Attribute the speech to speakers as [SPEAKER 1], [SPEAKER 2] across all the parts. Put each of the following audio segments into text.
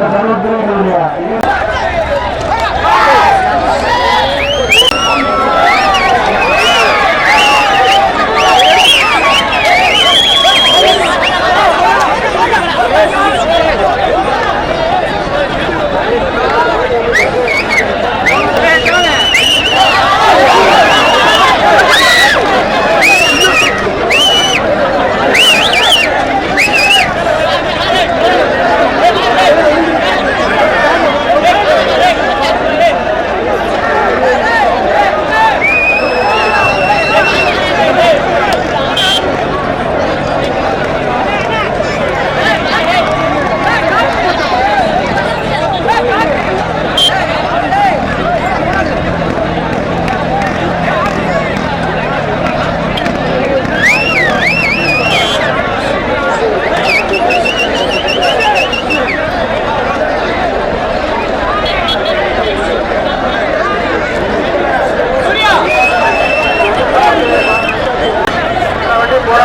[SPEAKER 1] எங்களுடைய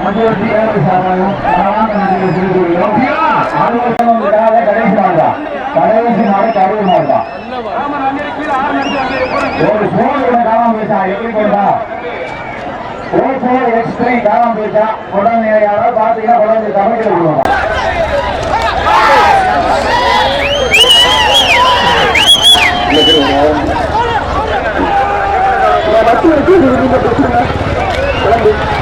[SPEAKER 1] மத்தியவர்த்தி ஏழை சார்பாகவும் கடைசி மாதம் கடைசி மாதம் கருவு மாதம் ஒரு போன் கூட காணாம போயிட்டா எப்படி போயிட்டா ஒரு போன் எக்ஸ் த்ரீ காணாம போயிட்டா உடனே யாராவது பாத்தீங்கன்னா உடனே தமிழ்ல விடுவோம் சிறப்பாக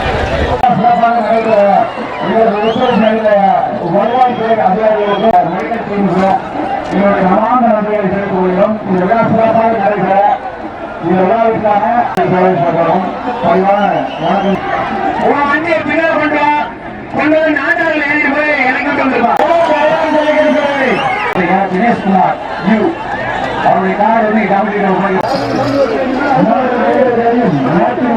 [SPEAKER 1] எங்களுடைய மனமார்ந்த நன்றிகளை தெரிவித்துக் கொள்கிறோம் விழா சிறப்பாக நடைபெற இந்த விழாவிற்கான வணக்கம் உன் வண்டியை கொண்டு கொண்டு நாட்டாளர் போய் எனக்கு வந்திருப்பான் தினேஷ்குமார் யூ அவருடைய கார் வந்து போய் நாட்டு